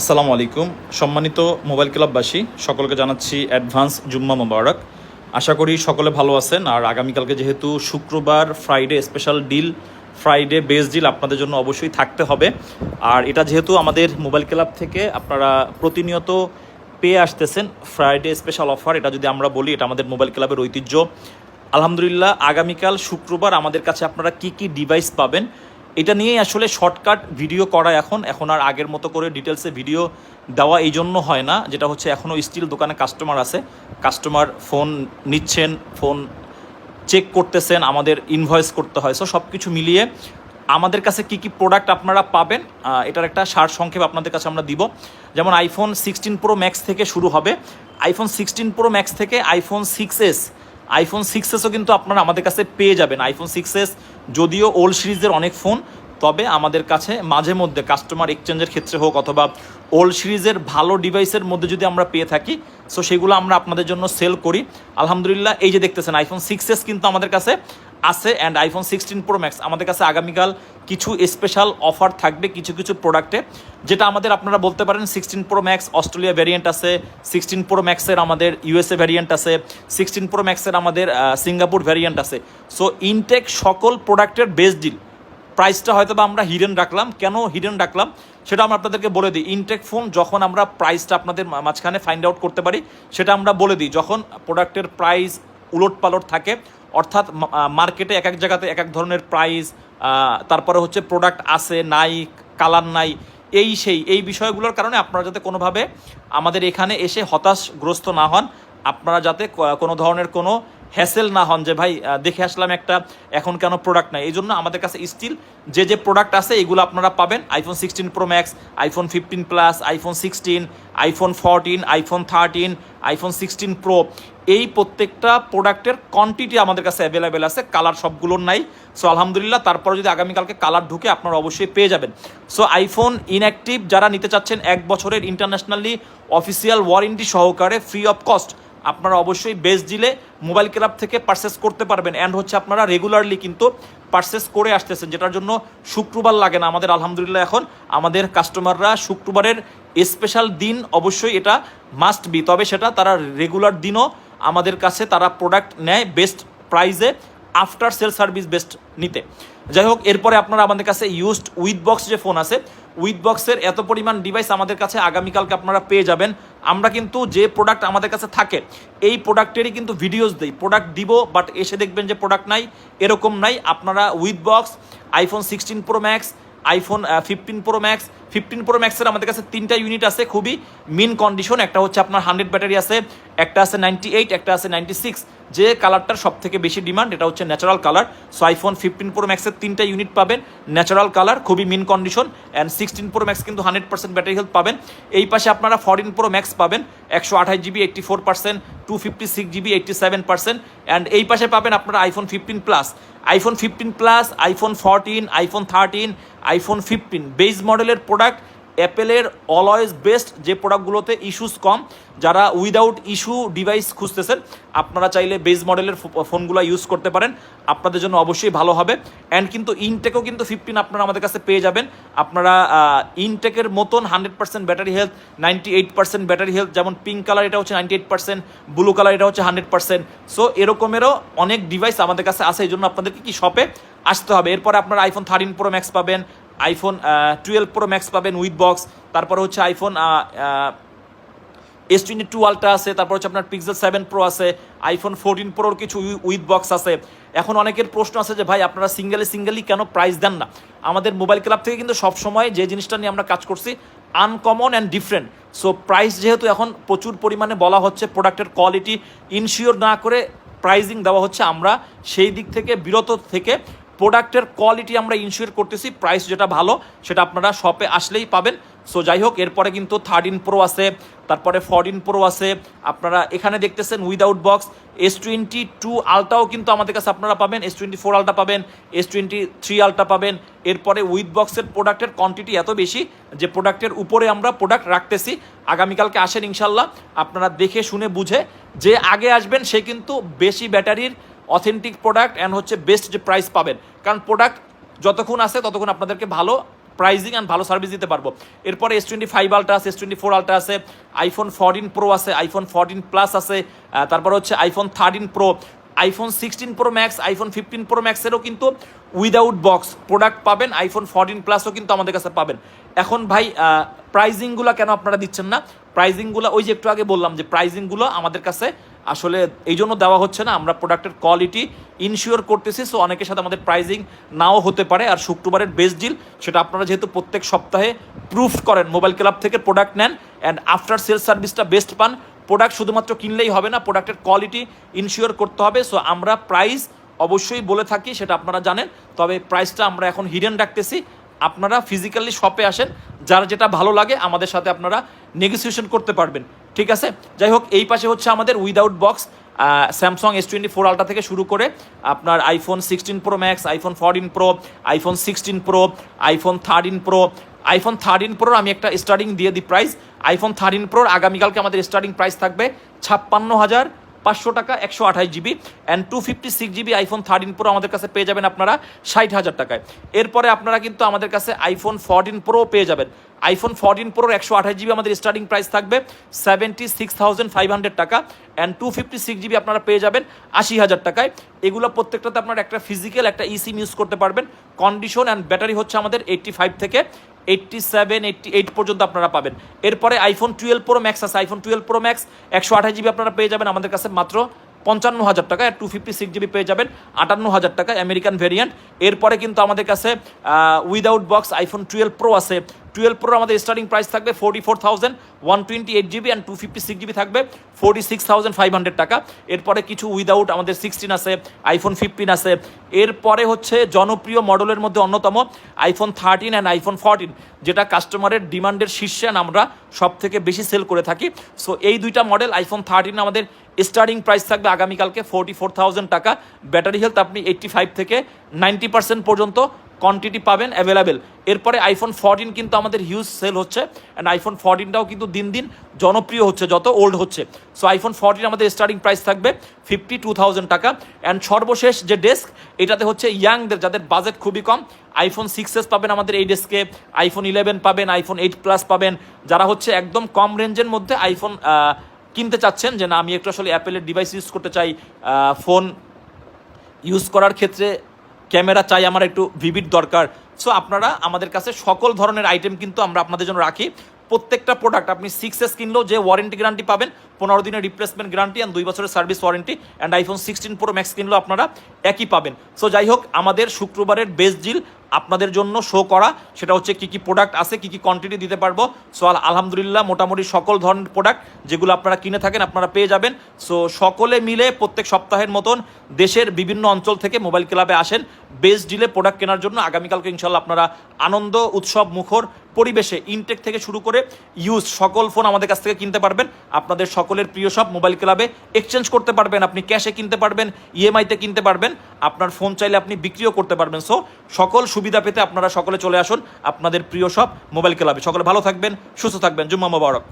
আসসালামু আলাইকুম। সম্মানিত মোবাইল ক্লাববাসী, সকলকে জানাচ্ছি অ্যাডভান্স জুম্মা মোবারক। আশা করি সকলে ভালো আছেন। আর আগামীকালকে যেহেতু শুক্রবার Friday special deal, Friday best deal আপনাদের জন্য অবশ্যই থাকতে হবে। আর এটা যেহেতু আমাদের মোবাইল ক্লাব থেকে আপনারা প্রতিনিয়ত পেয়ে আসতেছেন ফ্রাইডে স্পেশাল অফার, এটা যদি আমরা বলি, এটা আমাদের মোবাইল ক্লাবের ঐতিহ্য। আলহামদুলিল্লাহ, আগামীকাল শুক্রবার আমাদের কাছে আপনারা কি কি ডিভাইস পাবেন এটা নিয়েই আসলে শর্টকাট ভিডিও করা এখন। এখন আর আগের মতো করে ডিটেলসে ভিডিও দেওয়া এই জন্য হয় না। যেটা হচ্ছে এখনও স্টিল দোকানে কাস্টমার আছে। কাস্টমার ফোন নিচ্ছেন ফোন চেক করতেছেন, আমাদের ইনভয়েস করতে হয়। সো সব কিছু মিলিয়ে আমাদের কাছে কি কি প্রোডাক্ট আপনারা পাবেন এটার একটা সার সংক্ষেপ আপনাদের কাছে আমরা দিব। যেমন আইফোন সিক্সটিন প্রো ম্যাক্স থেকে শুরু হবে। আইফোন সিক্সটিন প্রো ম্যাক্স থেকে iPhone six S iPhone six S O কিন্তু আপনারা আমাদের কাছে পেয়ে যাবেন। আইফোন সিক্স এস যদিও ওল্ড সিরিজের অনেক ফোন তবে আমাদের কাছে মাঝে মধ্যে কাস্টমার এক্সচেঞ্জের ক্ষেত্রে হোক অথবা ওল্ড সিরিজের ভালো ডিভাইসের মধ্যে যদি আমরা পেয়ে থাকি সো সেগুলো আমরা আপনাদের জন্য সেল করি। আলহামদুলিল্লাহ, এই যে দেখতেছেন আইফোন সিক্স এস কিন্তু আমাদের কাছে আছে and iPhone sixteen pro max আমাদের কাছে আগামীকাল কিছু স্পেশাল অফার থাকবে, কিছু কিছু প্রোডাক্টে যেটা আমাদের আপনারা বলতে পারেন sixteen pro max Australia variant আছে সিক্সটিন প্রো ম্যাক্সের আমাদের ইউএসএ ভ্যারিয়েন্ট আছে সিক্সটিন প্রো ম্যাক্সের আমাদের সিঙ্গাপুর ভ্যারিয়েন্ট আছে। সো ইনটেক সকল প্রোডাক্টের বেস্ট ডিল প্রাইসটা হয়তো বা আমরা হিডেন রাখলাম। কেন হিডেন রাখলাম? সেটা আমরা আপনাদেরকে বলে দিই। ইনটেক ফোন যখন আমরা প্রাইসটা আপনাদের মাঝখানে ফাইন্ড আউট করতে পারি, সেটা আমরা বলে দিই। যখন প্রোডাক্টের প্রাইস উলট পালট থাকে অর্থাৎ মার্কেটে এক এক জায়গাতে এক এক ধরনের প্রাইস তারপরে হচ্ছে প্রোডাক্ট আছে, নাই কালার নাই, এই সেই, এই বিষয়গুলোর কারণে আপনারা যাতে কোনোভাবে আমাদের এখানে এসে হতাশগ্রস্ত না হন, আপনারা যাতে কোনো ধরনের কোনো হ্যাসেল না হন যে, ভাই দেখে আসলাম একটা এখন কেন প্রোডাক্ট নাই। এই জন্য আমাদের কাছে স্টিল যে যে প্রোডাক্ট আছে, এগুলো আপনারা পাবেন। IPhone sixteen pro max iPhone fifteen plus iPhone sixteen iPhone fourteen iPhone thirteen iPhone sixteen pro এই প্রত্যেকটা প্রোডাক্টের কোয়ান্টিটি আমাদের কাছে অ্যাভেলেবেল আছে। কালার সবগুলোর নাই। সো আলহামদুলিল্লাহ, তারপরে যদি আগামীকালকে কালার ঢুকে, আপনারা অবশ্যই পেয়ে যাবেন। সো আইফোন ইনঅ্যাক্টিভ যারা নিতে চাচ্ছেন, এক বছরের ইন্টারন্যাশনালি অফিসিয়াল ওয়ারেন্টি সহকারে ফ্রি অফ কস্ট আপনারা অবশ্যই বেস্ট ডিলে মোবাইল ক্লাব থেকে পারচেস করতে পারবেন। অ্যান্ড হচ্ছে আপনারা রেগুলারলি কিন্তু পারচেস করে আসতেছেন, যেটার জন্য শুক্রবার লাগে না। আমাদের আলহামদুলিল্লাহ এখন আমাদের কাস্টমাররা শুক্রবারের স্পেশাল দিন অবশ্যই এটা মাস্ট বি তবে সেটা তারা রেগুলার দিনও আমাদের কাছে তারা প্রোডাক্ট নেয় বেস্ট প্রাইজে আফটার সেল সার্ভিস বেস্ট নিতে। যাই হোক এরপরে আপনারা আমাদের কাছে ইউজড উইথ বক্স যে ফোন আছে উইথ বক্সের এত পরিমাণ ডিভাইস আমাদের কাছে আগামীকালকে আপনারা পেয়ে যাবেন। আমরা কিন্তু যে প্রোডাক্ট আমাদের কাছে থাকে, এই প্রোডাক্টেরই কিন্তু ভিডিওস দিই। প্রোডাক্ট দিব বাট এসে দেখবেন যে প্রোডাক্ট নাই, এরকম নাই। আপনারা with box iPhone sixteen pro max iPhone fifteen pro max fifteen pro ম্যাক্সের আমাদের কাছে তিনটা ইউনিট আছে, খুবই মিন কন্ডিশন একটা হচ্ছে আপনার হান্ড্রেড ব্যাটারি আছে, একটা আছে নাইনটি এইট একটা আছে নাইনটি সিক্স যে কালারটার সব থেকে বেশি ডিমান্ড এটা হচ্ছে natural colour so iPhone fifteen pro ম্যাক্সের তিনটা ইউনিট পাবেন ন্যাচারাল কালার খুবই mint condition and sixteen pro max কিন্তু হান্ড্রেড পার্সেন্ট ব্যাটারি হেলথ পাবেন। এই পাশে আপনারা ফরটিন প্রো ম্যাক্স পাবেন, একশো আঠাশ GB eighty four percent two fifty six GB eighty seven percent and এই পাশে পাবেন আপনারা iPhone fifteen plus iPhone fifteen plus iPhone fourteen iPhone thirteen iPhone fifteen base মডেলের প্রোডাক্ট অ্যাপেলের অলওয়েজ বেস্ট যে প্রোডাক্টগুলোতে ইস্যুস কম, যারা উইদাউট ইস্যু ডিভাইস খুঁজতেছেন, আপনারা চাইলে বেস মডেলের ফোনগুলো ইউজ করতে পারেন। আপনাদের জন্য অবশ্যই ভালো হবে। অ্যান্ড কিন্তু ইনটেকও কিন্তু ফিফটিন আপনারা আমাদের কাছে পেয়ে যাবেন। আপনারা ইনটেকের মতন hundred percent battery health ninety eight percent battery health যেমন পিঙ্ক কালার এটা হচ্ছে ninety eight percent blue colour এটা হচ্ছে হান্ড্রেড পার্সেন্ট সো এরকমেরও অনেক ডিভাইস আমাদের কাছে আছে, এই জন্য আপনাদেরকে কি শপে আসতে হবে। এরপরে আপনারা আইফোন থার্টিন প্রো ম্যাক্স পাবেন টুয়েলভ প্রো ম্যাক্স পাবেন উইথ বক্স তারপর হচ্ছে iPhone S twenty two ultra আছে, তারপর হচ্ছে আপনার পিক্সেল সেভেন প্রো আছে আইফোন ফোরটিন প্রোর কিছু উইথ বক্স আছে। এখন অনেকের প্রশ্ন আছে যে, ভাই, আপনারা সিঙ্গেলে সিঙ্গেলি কেন প্রাইস দেন না? আমাদের মোবাইল ক্লাব থেকে কিন্তু সবসময় যে জিনিসটা নিয়ে আমরা কাজ করছি uncommon and different so price যেহেতু এখন প্রচুর পরিমাণে বলা হচ্ছে প্রোডাক্টের কোয়ালিটি ইনশিওর না করে প্রাইজিং দেওয়া হচ্ছে, আমরা সেই দিক থেকে, বিরত থেকে প্রোডাক্টের কোয়ালিটি আমরা ইনশিওর করতেছি প্রাইস যেটা ভালো, সেটা আপনারা শপে আসলেই পাবেন। সো যাই হোক এরপরে কিন্তু থার্টিন প্রো আছে, তারপরে ফরটিন প্রো আছে। আপনারা এখানে দেখতেছেন without box S twenty two আলটাও কিন্তু আমাদের কাছে আপনারা পাবেন এস টোয়েন্টি ফোর আলটা পাবেন এস টোয়েন্টি থ্রি আলটা পাবেন। এরপরে উইথ বক্সের প্রোডাক্টের কোয়ান্টিটি এত বেশি যে প্রোডাক্টের উপরে আমরা প্রোডাক্ট রাখতেছি। আগামীকালকে আসেন ইনশাল্লাহ। আপনারা দেখে শুনে বুঝে যে আগে আসবেন, সে কিন্তু বেশি ব্যাটারির অথেন্টিক প্রোডাক্ট অ্যান্ড হচ্ছে বেস্ট যে প্রাইস পাবেন। কারণ প্রোডাক্ট যতক্ষণ আছে, ততক্ষণ আপনাদেরকে ভালো প্রাইজিং অ্যান্ড ভালো সার্ভিস দিতে পারব। এরপরে এস টোয়েন্টি ফাইভ আলট্রা আছে এস টোয়েন্টি ফোর আলট্রা আছে আইফোন ফোরটিন প্রো আছে আইফোন ফোরটিন প্লাস আছে তারপর হচ্ছে iPhone thirteen pro iPhone sixteen pro max iPhone fifteen pro ম্যাক্সেরও কিন্তু উইদাউট বক্স প্রোডাক্ট পাবেন আইফোন ফোরটিন প্লাসও কিন্তু আমাদের কাছে পাবেন। এখন ভাই প্রাইজিংগুলো কেন আপনারা দিচ্ছেন না? প্রাইজিংগুলো ওই যে একটু আগে বললাম যে প্রাইজিংগুলো আমাদের কাছে আসলে এই জন্য দেওয়া হচ্ছে না, আমরা প্রোডাক্টের কোয়ালিটি ইনশিওর করতেছি সো অনেকের সাথে আমাদের প্রাইজিং নাও হতে পারে, আর শুক্রবারের বেস্ট ডিল সেটা আপনারা যেহেতু প্রত্যেক সপ্তাহে প্রুফ করেন মোবাইল ক্লাব থেকে প্রোডাক্ট নেন অ্যান্ড আফটার সেল সার্ভিসটা বেস্ট পান প্রোডাক্ট শুধুমাত্র কিনলেই হবে না প্রোডাক্টের কোয়ালিটি ইনশিওর করতে হবে সো আমরা প্রাইস অবশ্যই বলে থাকি, সেটা আপনারা জানেন, তবে প্রাইসটা আমরা এখন হিডেন রাখতেছি, আপনারা ফিজিক্যালি শপে আসেন, যার যেটা ভালো লাগে, আমাদের সাথে আপনারা নেগোসিয়েশন করতে পারবেন। ঠিক আছে? যাই হোক এই পাশে হচ্ছে আমাদের without box Samsung S twenty four ultra থেকে শুরু করে আপনার iPhone sixteen pro max iPhone fourteen pro iPhone sixteen pro iPhone thirteen pro iPhone thirteen প্রোর আমি একটা স্টার্টিং দিয়ে দিই প্রাইস আইফোন থার্টিন প্রোর আগামীকালকে আমাদের স্টার্টিং প্রাইস থাকবে ছাপ্পান্ন হাজার পাঁচশো টাকা, একশো আঠাশ GB and two fifty six GB iPhone thirteen pro আমাদের কাছে পেয়ে যাবেন আপনারা ষাট হাজার টাকায়। এরপরে আপনারা কিন্তু আমাদের কাছে আইফোন ফোরটিন প্রো পেয়ে যাবেন। আইফোন ফোরটিন প্রোর একশো আঠাশ জিবি আমাদের স্টার্টিং প্রাইস থাকবে seventy six thousand five hundred টাকা and two fifty six GB আপনারা পেয়ে যাবেন আশি হাজার টাকায়। এগুলো প্রত্যেকটাতে আপনারা একটা ফিজিক্যাল একটা ই সিম ইউজ করতে পারবেন। কন্ডিশন অ্যান্ড ব্যাটারি হচ্ছে আমাদের এইটটি ফাইভ থেকে এইটটি সেভেন এইটটি এইট পর্যন্ত আপনারা পাবেন। এরপরে আইফোন টুয়েলভ প্রো ম্যাক্স আছে। আইফোন টুয়েলভ প্রো ম্যাক্স একশো আঠাশ জিবি আপনারা পেয়ে যাবেন। আমাদের কাছে মাত্র পঞ্চান্ন হাজার টাকা টু ফিফটি সিক্স জিবি পেয়ে যাবেন। আটান্ন হাজার টাকা আমেরিকান ভেরিয়েন্ট এরপরে কিন্তু আমাদের কাছে without box iPhone twelve pro আছে। টুয়েলভ প্রো আমাদের স্টার্টিং প্রাইস থাকবে forty four thousand one twenty eight GB and two fifty six GB থাকবে forty six thousand five hundred টাকা। এরপরে কিছু উইদাউট আমাদের সিক্সটিন আছে আইফোন ফিফটিন আছে। এরপরে হচ্ছে জনপ্রিয় মডেলের মধ্যে অন্যতম iPhone thirteen and iPhone fourteen যেটা কাস্টমারের ডিমান্ডের শীর্ষে আমরা সব থেকে বেশি সেল করে থাকি। সো এই দুইটা মডেল আইফোন থার্টিন আমাদের স্টার্টিং প্রাইস থাকবে আগামীকালকে ফোর্টি ফোর থাউজেন্ড টাকা। ব্যাটারি হেলথ আপনি এইট্টি ফাইভ থেকে নাইনটি পার্সেন্ট পর্যন্ত কোয়ান্টিটি পাবেন অ্যাভেলেবেল এরপরে আইফোন ফোরটিন কিন্তু আমাদের হিউজ সেল হচ্ছে অ্যান্ড আইফোন ফোরটিনটাও কিন্তু দিন দিন জনপ্রিয় হচ্ছে, যত ওল্ড হচ্ছে। সো আইফোন ফোরটিন আমাদের স্টার্টিং প্রাইস থাকবে ফিফটি টু থাউজেন্ড টাকা অ্যান্ড সর্বশেষ যে ডেস্ক এটাতে হচ্ছে ইয়াংদের যাদের বাজেট খুবই কম আইফোন সিক্স এস পাবেন আমাদের এই ডেস্কে আইফোন ইলেভেন পাবেন আইফোন এইট প্লাস পাবেন। যারা হচ্ছে একদম কম রেঞ্জের মধ্যে আইফোন কিনতে চাচ্ছেন, যে না, আমি একটু আসলে অ্যাপেলের ডিভাইস ইউজ করতে চাই ফোন ইউজ করার ক্ষেত্রে ক্যামেরা চাই আমার একটু ভিভিড দরকার। সো আপনারা আমাদের কাছে সকল ধরনের আইটেম কিন্তু আমরা আপনাদের জন্য রাখি। প্রত্যেকটা প্রোডাক্ট আপনি সিক্স এস কিনলেও যে ওয়ারেন্টি গ্যারান্টি পাবেন, পনেরো দিনের রিপ্লেসমেন্ট গ্যারান্টি অ্যান্ড দুই বছরের service warranty and iPhone sixteen pro max কিনলেও আপনারা একই পাবেন। সো যাই হোক, আমাদের শুক্রবারের বেস্ট ডিল আপনাদের জন্য শো করা। সেটা হচ্ছে কি কি প্রোডাক্ট আছে, কি কি কোয়ান্টিটি দিতে পারব। সো আল- আলহামদুলিল্লাহ, মোটামুটি সকল ধরনের প্রোডাক্ট যেগুলো আপনারা কিনে থাকেন, আপনারা পেয়ে যাবেন। সো সকলে মিলে প্রত্যেক সপ্তাহের মতন দেশের বিভিন্ন অঞ্চল থেকে মোবাইল ক্লাবে আসেন। বেস্ট ডিলে প্রোডাক্ট কেনার জন্য আগামীকালকে ইনশাল্লাহ আপনারা আনন্দ, উৎসব, মুখর পরিবেশে ইনটেক থেকে শুরু করে ইউজ সকল ফোন আমাদের কাছ থেকে কিনতে পারবেন। আপনাদের সকলের প্রিয় সব মোবাইল ক্লাবে এক্সচেঞ্জ করতে পারবেন, আপনি ক্যাশে কিনতে পারবেন ইএমআইতে কিনতে পারবেন। আপনার ফোন চাইলে আপনি বিক্রিও করতে পারবেন। সো সকল সুবিধা পেতে আপনারা সকলে চলে আসুন। আপনাদের প্রিয় সব মোবাইল ক্লাবে। সকলে ভালো থাকবেন, সুস্থ থাকবেন। জুম্মা মোবারক।